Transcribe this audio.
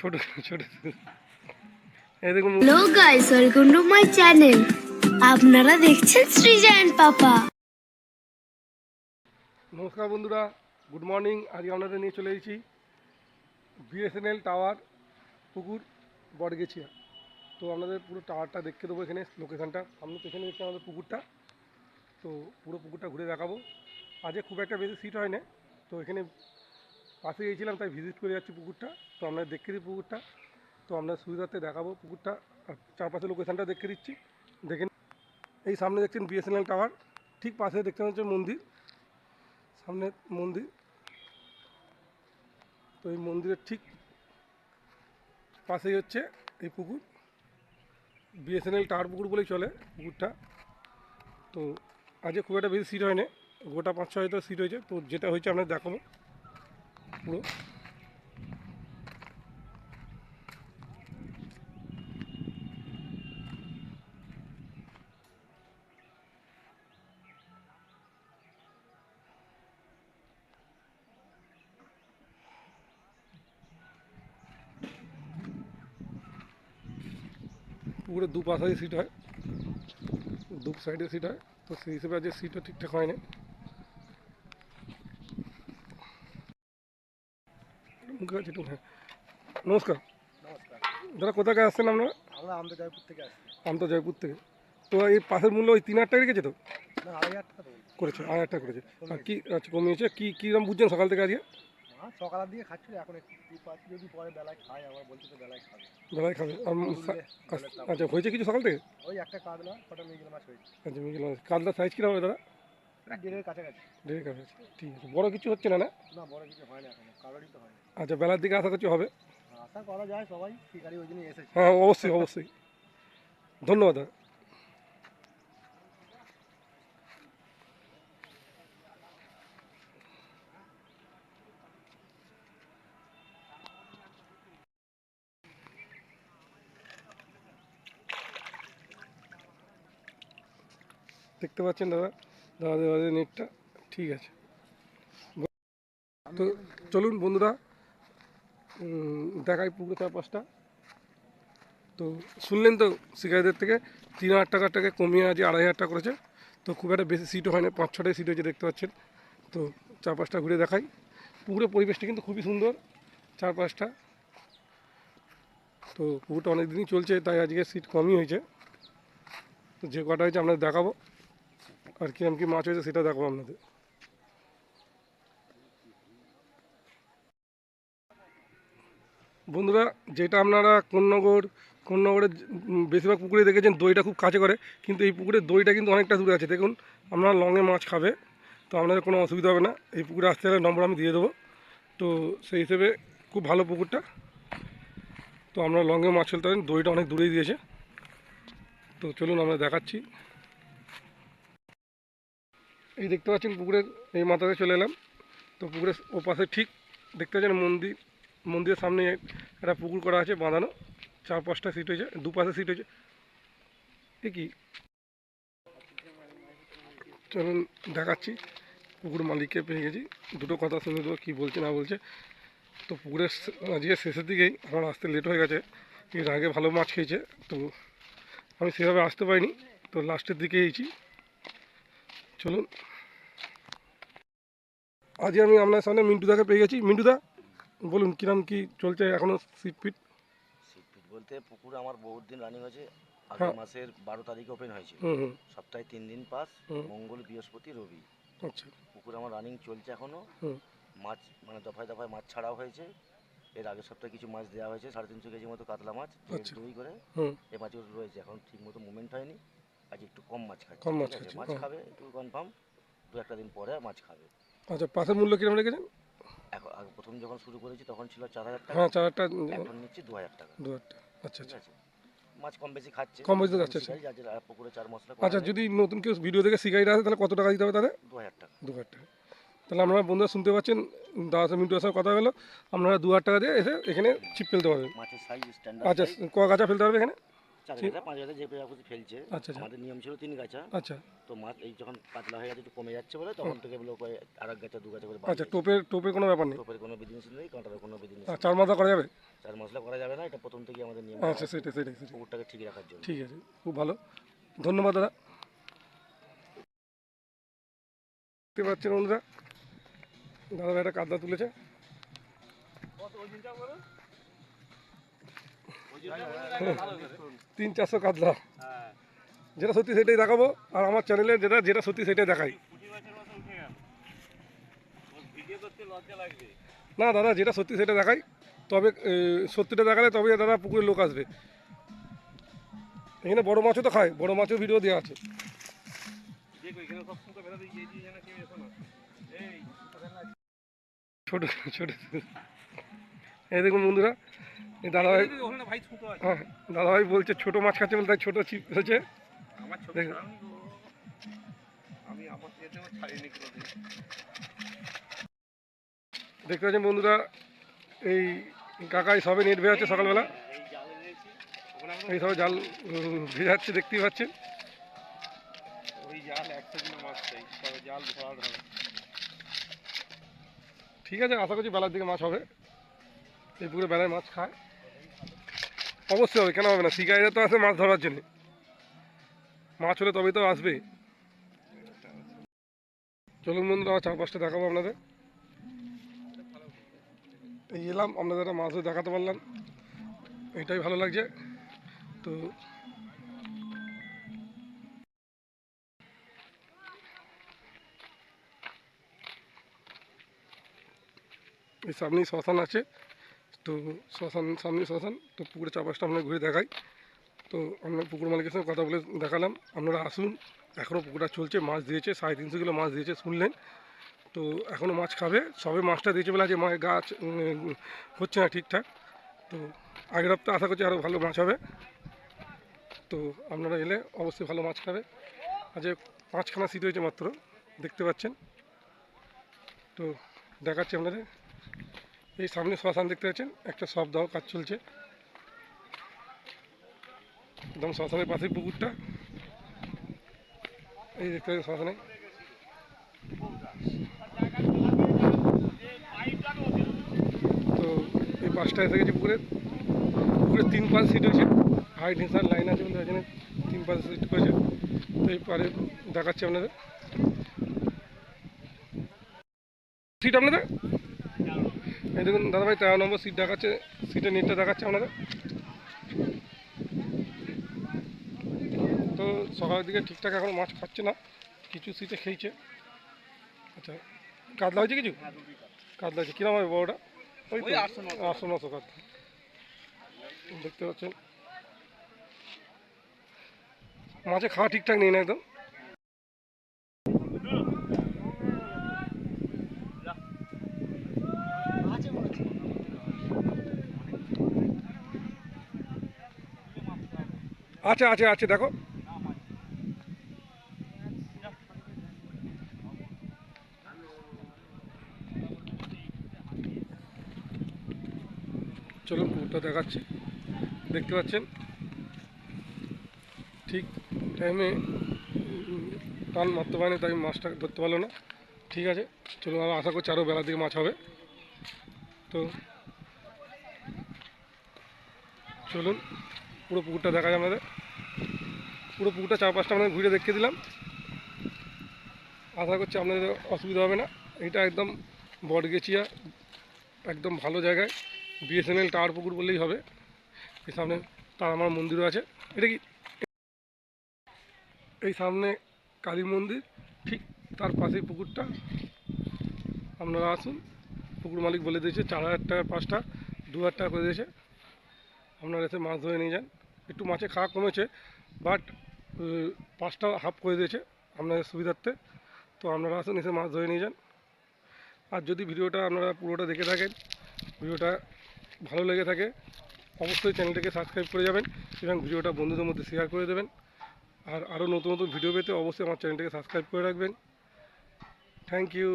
ছোট ছোট। এই দেখুন hello guys welcome to my channel আপনারা দেখছেন সৃজন পাপা। নমস্কার বন্ধুরা গুড মর্নিং আজকে আপনাদের নিয়ে চলে এসেছি বিএসএনএল টাওয়ার পুকুর বটগেছিয়া। তো আপনাদের পুরো টাওয়ারটা দেখতে দেবো এখানে লোকেশানটা আপনি পেছনে দেখতে আমাদের পুকুরটা। তো পুরো পুকুরটা ঘুরে দেখাবো। আজকে খুব একটা বেশি সিট হয় না তো এখানে পাশে গিয়েছিলাম, তাই ভিজিট করে যাচ্ছি পুকুরটা। তো আপনাদের দেখে দিই পুকুরটা। তো আপনার সুবিধার্থে দেখাবো পুকুরটা। চারপাশে লোকেশানটা দেখে দিচ্ছি। দেখেন এই সামনে দেখছেন বিএসএনএল টাওয়ার ঠিক পাশে দেখতে হচ্ছে মন্দির। সামনে মন্দির। তো এই মন্দিরের ঠিক পাশেই হচ্ছে এই পুকুর। বিএসএনএল টাওয়ার পুকুর বলেই চলে পুকুরটা। তো আজকে খুব একটা বেশি সিট হয়নি। গোটা পাঁচ ছয় হয়তো সিট হয়েছে। তো যেটা হয়েছে আপনার দেখাবো। পুরো পুকুরের দু পাশে সিট হয় দু সাইডে সিট হয় তো সেই হিসেবে আজকে সিটও ঠিকঠাক হয় না মুখে আছে একটু, হ্যাঁ। নমস্কার নমস্কার। দাদা কোথায় আসছেন আপনারা? আমরা আমাদের জয়পুর থেকে আসছি। তো জয়পুর থেকে। তো এই পাশের মূল্য ওই তিন হাজার টাকা রেখেছে তো? করেছে আড়াই হাজার টাকা করেছে। আর কি আচ্ছা কমিয়েছে। কি কীরকম বুঝছেন সকাল থেকে আজকে? সকালের দিকে খাচ্ছিল এখন যদি পরে বেলায় খায় আবার বলছে তো বেলায় খাবে। বেলায় খাবে। আচ্ছা হয়েছে কিছু সকাল থেকে? ওই একটা কাতলা কটা মিগিল মাছ হয়েছে। আচ্ছা মিগেল কালদার সাইজ কীরকম হবে দাদা? কাছাকাছি। ঠিক আছে বড় কিছু হচ্ছে না না? না বড় কিছু হয় না এখনও কারোরই তো হয় না। আচ্ছা বেলার দিকে আশা করছি হবে? আশা করা যায় সবাই শিকারি ওই জন্যই এসেছে। হ্যাঁ অবশ্যই অবশ্যই। ধন্যবাদ দাদা দেখতে পাচ্ছেন দাদা? দাদা দাদা নেটটা ঠিক আছে। তো চলুন বন্ধুরা উম, দেখাই পুরো চারপাশটা তো শুনলেন তো শিকারীদের থেকে, তিন হাজার টাকার টাকা কমিয়ে আজ আড়াই হাজার টাকা করেছে। তো খুব একটা বেশি সিটও হয় না পাঁচ ছটাই সিট হয়েছে দেখতে পাচ্ছেন। তো চারপাশটা ঘুরে দেখাই। পুকুরের পরিবেশটা কিন্তু খুবই সুন্দর, চারপাশটা। তো পুকুরটা অনেক দিনই চলছে, তাই আজকে সিট কমই হয়েছে। তো যে কটা হয়েছে আপনাদের দেখাবো, আর কিরম কি মাছ হয়েছে সেটা দেখাবো আপনাদের। বন্ধুরা, যেটা আপনারা কোন্নগর, কোন্নগরের বেশিরভাগ পুকুরে দেখেছেন, দইটা খুব কাছে করে, কিন্তু এই পুকুরের দইটা কিন্তু অনেকটা দূরে আছে। দেখুন, আপনারা লঙে মাছ খাবে, তো আপনাদের কোনো অসুবিধা হবে না। এই পুকুরে আসতে হলে নম্বর আমি দিয়ে দেবো। তো সেই হিসেবে খুব ভালো পুকুরটা। তো আমরা লঙে মাছ ফেলতে পারেন, দইটা অনেক দূরেই দিয়েছে। তো চলুন, আমরা দেখাচ্ছি। এই দেখতে পাচ্ছেন পুকুরের, এই মাথাতে চলে এলাম। তো পুকুরের ও পাশে ঠিক দেখতে পাচ্ছেন মন্দির। মন্দিরের সামনে একটা পুকুর করা আছে বাঁধানো। চার পাঁচটা সিট হয়েছে, দুপাশে সিট হয়েছে। এ কি? চলুন দেখাচ্ছি, পুকুর মালিককে পেয়ে গেছি। দুটো কথা শুনে দেবো, কী বলছে না বলছে। তো পুকুরের আজকে শেষের দিকেই আমার আসতে লেট হয়ে গেছে। এর আগে ভালো মাছ খেয়েছে, তো আমি সেভাবে আসতে পারিনি, তো লাস্টের দিকে এইছি চলুন। আজকে আমি আপনার সামনে মিন্টুদাকে পেয়ে গেছি। মিন্টুদা বলুন কিরম কি চলছে এখনও সিট ফিট বলতে পুকুর আমার বহুত দিন রানিং হয়েছে। হ্যাঁ। আগের মাসের বারো তারিখে ওপেন হুম সপ্তাহে তিন দিন পাস মঙ্গল বৃহস্পতি রবি। আচ্ছা। পুকুর আমার রানিং চলছে এখনও। মাছ মানে দফায় দফায় মাছ ছাড়াও হয়েছে। এর আগের সপ্তাহে কিছু মাছ দেওয়া হয়েছে সাড়ে তিনশো কেজি মতো কাতলা মাছ আচ্ছা। দুই করে। এই মাছগুলো রয়েছে এখন ঠিক মতো মুভমেন্ট হয়নি। আজ একটু কম মাছ খাচ্ছে কম মাছ মাছ হ্যাঁ। খাবে একটু কনফার্ম দু একটা দিন পরে মাছ খাবে। আচ্ছা পাশের মূল্য কিরম রেখেছেন? এখন আগে প্রথম যখন শুরু করেছি তখন ছিল চার হাজার টাকা। হ্যাঁ চার একটা এখন নিচ্ছি দু হাজার টাকা। দু একটা আচ্ছা আচ্ছা। মাছ কম বেশি খাচ্ছে। কম বেশি খাচ্ছে, শিকারি যার পুকুরে চার মশলা আচ্ছা যদি নতুন কেউ ভিডিও দেখে শিকারিটা আসে তাহলে কত টাকা দিতে হবে তাহলে দু হাজার টাকা। দু হাজার টাকা। তাহলে আপনারা বন্ধুরা শুনতে পাচ্ছেন দাদা মিন্টুর সঙ্গে কথা হলো। আপনারা দু হাজার টাকা দিয়ে এসে এখানে ছিপ ফেলতে পারবেন। আচ্ছা ক গাছা ফেলতে পারবে এখানে? চার গাছা পাঁচ গাছা যে প্রজাপতি ফেলছে আচ্ছা, আচ্ছা। আমাদের নিয়ম ছিল তিন গাছা। আচ্ছা। তো মাছ এই যখন পাতলা হয়ে যাচ্ছে একটু কমে যাচ্ছে বলে তখন থেকে লোক আর এক গাছা দু গাছা করে আচ্ছা টোপের টোপের কোনো ব্যাপার নেই। টোপের কোনো বিধিনিষেধ নেই কাঁটার কোনো আর চার মাথা করা যাবে? চার মশলা করা যাবে না এটা প্রথম থেকে আমাদের নিয়ম। আচ্ছা সেটাই সেটাই সেটাই। পুকুরটাকে ঠিক রাখার জন্য। ঠিক আছে খুব ভালো। ধন্যবাদ দাদা। দেখতে পাচ্ছেন বন্ধুরা দাদা একটা কাদা তুলেছে। তিন চারশো কাতলা। যেটা সত্যি সেটাই দেখাবো আর আমার চ্যানেলে যেটা যেটা সত্যি সেটাই দেখাই। না দাদা যেটা সত্যি সেটা দেখাই। তবে সত্যিটা দেখালে তবে দাদা পুকুরে লোক আসবে। এখানে বড় মাছও তো খায় বড় মাছও ভিডিও দেওয়া আছে। ছোট ছোট এই দেখুন বন্ধুরা দাদাভাই হ্যাঁ দাদাভাই বলছে ছোট মাছ খাচ্ছে বলে তাই ছোট ছিপ হয়েছে। দেখতে পাচ্ছেন বন্ধুরা এই কাকাই সবে নেট বেরোচ্ছে সকালবেলা। এই সবে জাল ভেজাচ্ছে দেখতেই পাচ্ছেন। ঠিক আছে আশা করছি বেলার দিকে মাছ হবে। এই পুকুরে বেলায় মাছ খায়। অবশ্যই হবে, কেন হবে না? শিকারিরা তো আসে মাছ ধরার জন্য। মাছ হলে তবেই তো আসবে। চলুন বন্ধুরা আমার চার পাঁচটা দেখাবো আপনাদের। এই এলাম, আপনাদের একটা মাছও দেখাতে পারলাম। এটাই ভালো লাগছে। তো এই সামনেই শ্মশান আছে। তো শ্মশান, সামনে শ্মশান, তো পুকুরের চারপাশটা আমরা ঘুরে দেখাই। তো আমরা পুকুর মালিকের সঙ্গে কথা বলে দেখালাম। আপনারা আসুন এখনও পুকুরটা চলছে, মাছ দিয়েছে, সাড়ে তিনশো কিলো মাছ দিয়েছে, শুনলেন। তো এখনও মাছ খাবে, সবে মাছটা দিয়েছে বলে যে মায়ের গাছ হচ্ছে না ঠিকঠাক। তো আগের হপ্তাহে আশা করছি আরও ভালো মাছ হবে। তো আপনারা এলে অবশ্যই ভালো মাছ খাবে। আজ পাঁচখানা সিট হয়েছে মাত্র, দেখতে পাচ্ছেন। তো দেখাচ্ছি আপনাদের। এই সামনে শ্মশান দেখতে পাচ্ছেন? একটা সব দাও, কাজ চলছে। একদম শ্মশানের পাশেই পুকুরটা। এই দেখতে পাচ্ছেন শ্মশানে তো এই পাঁচটা এসে গেছে পুকুরে। পুকুরে তিন পাঁচ সিট হয়েছে। হাইট হিসার লাইন আছে বলে জন্য তিন পাঁচ সিট করেছে। তো এই পারে দেখাচ্ছি আপনাদের। সিট আপনাদের? এই দেখুন দাদাভাই তেরো নম্বর সিট দেখাচ্ছে সিটের নেটটা দেখাচ্ছে আপনাদের। তো সকালের দিকে ঠিকঠাক এখন মাছ খাচ্ছে না কিছু সিটে খেয়েছে। আচ্ছা কাতলা হয়েছে কিছু? কাতলা। হয়েছে। কিরম হবে বড়টা? ওই আটশো নশো কাতলা। দেখতে পাচ্ছেন। মাছে খাওয়া ঠিকঠাক নেই না একদম। আছে আছে আছে, দেখো। চলুন পুকুরটা দেখাচ্ছি। দেখতে পাচ্ছেন? ঠিক টাইমে টান মারতে পারেনি, তাই মাছটা ধরতে পারল না। ঠিক আছে, চলুন আমরা আশা করছি আরও বেলার দিকে মাছ হবে। তো, চলুন, পুরো পুকুরটা দেখা যায় আমাদের পুরো পুকুরটা চার পাঁচটা আমরা ঘুরে দেখিয়ে দিলাম। আশা করছি আপনাদের অসুবিধা হবে না। এটা একদম বটগেছিয়া, একদম ভালো জায়গায়। বিএসএনএল টাওয়ার পুকুর বললেই হবে। এই সামনে তার আমার মন্দিরও আছে। এটা কি? এই সামনে কালী মন্দির, ঠিক তার পাশেই পুকুরটা। আপনারা আসুন। পুকুর মালিক বলে দিয়েছে, চার হাজার টাকা পাঁচটা, দু হাজার টাকা করে দিয়েছে। আপনারা এসে মাছ ধরে নিয়ে যান। একটু মাছে খাওয়া কমেছে, বাট পাঁচটা হাফ করে দিয়েছে আপনাদের সুবিধার্থে। তো আপনারা আসুন, এসে মাছ ধরে নিয়ে যান। আর যদি ভিডিওটা আপনারা পুরোটা দেখে থাকেন, ভিডিওটা ভালো লেগে থাকে, অবশ্যই চ্যানেলটাকে সাবস্ক্রাইব করে যাবেন এবং ভিডিওটা বন্ধুদের মধ্যে শেয়ার করে দেবেন। আর আরও নতুন নতুন ভিডিও পেতে অবশ্যই আমার চ্যানেলটাকে সাবস্ক্রাইব করে রাখবেন। Thank you